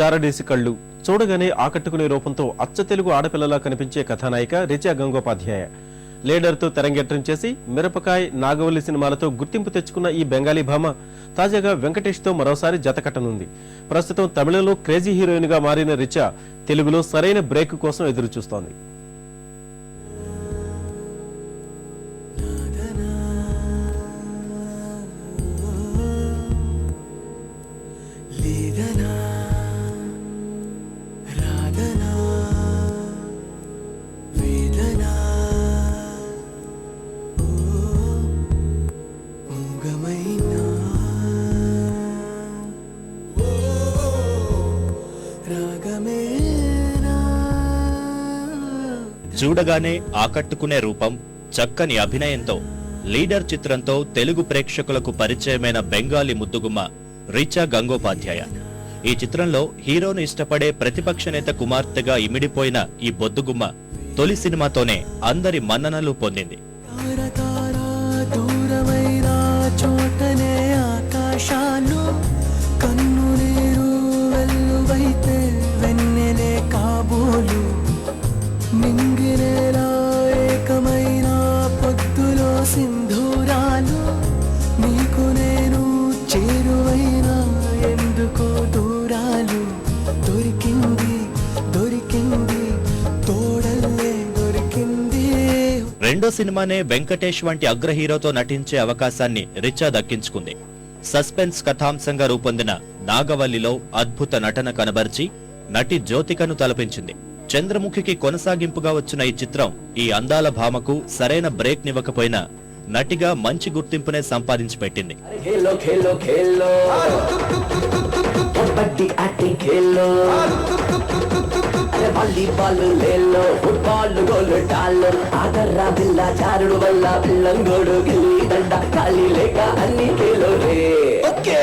చారడేసి కళ్ళు. చూడగానే ఆకట్టుకునే రూపంతో అచ్చ తెలుగు ఆడపిల్లలా కనిపించే కథానాయిక రిచా గంగోపాధ్యాయ. లీడర్తో తెరంగేట్రం చేసి మిరపకాయ్ నాగవల్లి సినిమాలతో గుర్తింపు తెచ్చుకున్న ఈ బెంగాలీ భామ తాజాగా వెంకటేష్తో మరోసారి జతకట్టనుంది ప్రస్తుతం తమిళంలో క్రేజీ హీరోయిన్గా మారిన రిచా తెలుగులో సరైన బ్రేక్ కోసం ఎదురుచూస్తోంది. చూడగానే ఆకట్టుకునే రూపం చక్కని అభినయంతో లీడర్ చిత్రంతో తెలుగు ప్రేక్షకులకు పరిచయమైన బెంగాలీ ముద్దుగుమ్మ రిచా గంగోపాధ్యాయ. ఈ చిత్రంలో హీరోను ఇష్టపడే ప్రతిపక్ష నేత కుమార్తెగా ఇమిడిపోయిన ఈ బొద్దుగుమ్మ తొలి సినిమాతోనే అందరి మన్ననలు పొందింది. రెండో సినిమానే వెంకటేష్ వంటి అగ్ర హీరోతో నటించే అవకాశాన్ని రిచా దక్కించుకుంది. సస్పెన్స్ కథాంశంగా రూపొందిన నాగవల్లిలో అద్భుత నటన కనబర్చి నటి జ్యోతికను తలపించింది. చంద్రముఖికి కొనసాగింపుగా వచ్చిన ఈ చిత్రం ఈ అందాల భామకు సరైన బ్రేక్ నివ్వకపోయినా నటిగా మంచి గుర్తింపునే సంపాదించి పెట్టింది. వాలీబాల్ వేల్లో ఫుట్బాల్ పిల్ల చారుడు వల్ల పిల్లంగోడు గిల్లి దండ ఖాళీ లేక అన్ని ఓకే.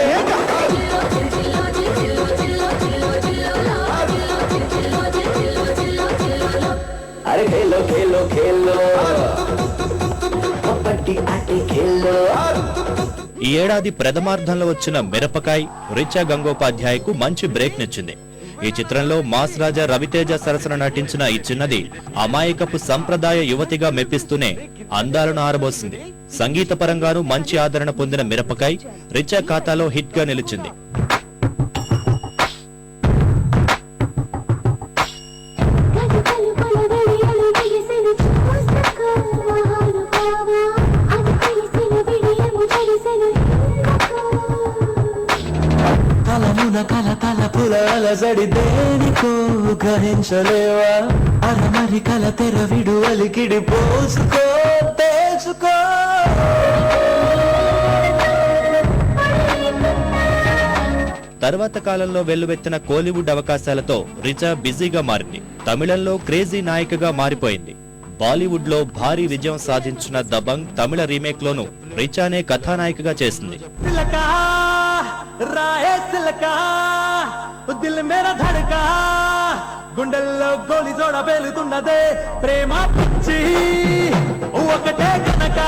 అరే ఖేలో ఖేలో ఖేలో. కబడ్డీ ఆటే ఖేలో. ఈ ఏడాది ప్రథమార్థంలో వచ్చిన మిరపకాయ్ రిచా గంగోపాధ్యాయకు మంచి బ్రేక్ నిచ్చింది. ఈ చిత్రంలో మాస్ రాజా రవితేజ సరసన నటించిన ఈ చిన్నది అమాయకపు సంప్రదాయ యువతిగా మెప్పిస్తూనే అందాలను ఆరబోసింది. సంగీత పరంగానూ మంచి ఆదరణ పొందిన మిరపకాయ్ రిచా ఖాతాలో హిట్గా నిలిచింది. తలపుల అలజడి దేనికో గ్రహించలేవా? అరమరి కల తెర విడు అలికిడి పోసుకో తెలుసుకో తర్వాత కాలంలో వెల్లువెత్తిన కోలీవుడ్ అవకాశాలతో రిచా బిజీగా మారింది. తమిళంలో క్రేజీ నాయికగా మారిపోయింది. బాలీవుడ్లో భారీ విజయం సాధించిన దబంగ్ తమిళ రీమేక్ లోను రిచానే కథానాయికగా చేసింది. దిల్ మేరా ధడకా గుండెల్లో గోలి జోడ పేలుతున్నదే ప్రేమ పిచ్చి ఒకటే కనుక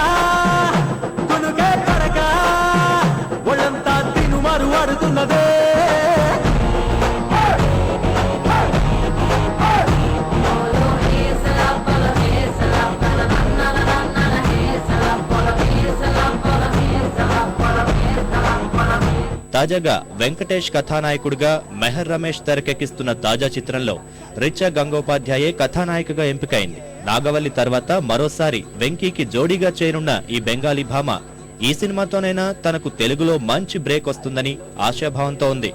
తాజాగా వెంకటేష్ కథానాయకుడిగా మెహర్ రమేష్ తెరకెక్కిస్తున్న తాజా చిత్రంలో రిచా గంగోపాధ్యాయే కథానాయికగా ఎంపికైంది. నాగవల్లి తర్వాత మరోసారి వెంకీకి జోడీగా చేరున్న ఈ బెంగాలీ భామ ఈ సినిమాతోనైనా తనకు తెలుగులో మంచి బ్రేక్ వస్తుందని ఆశాభావంతో ఉంది.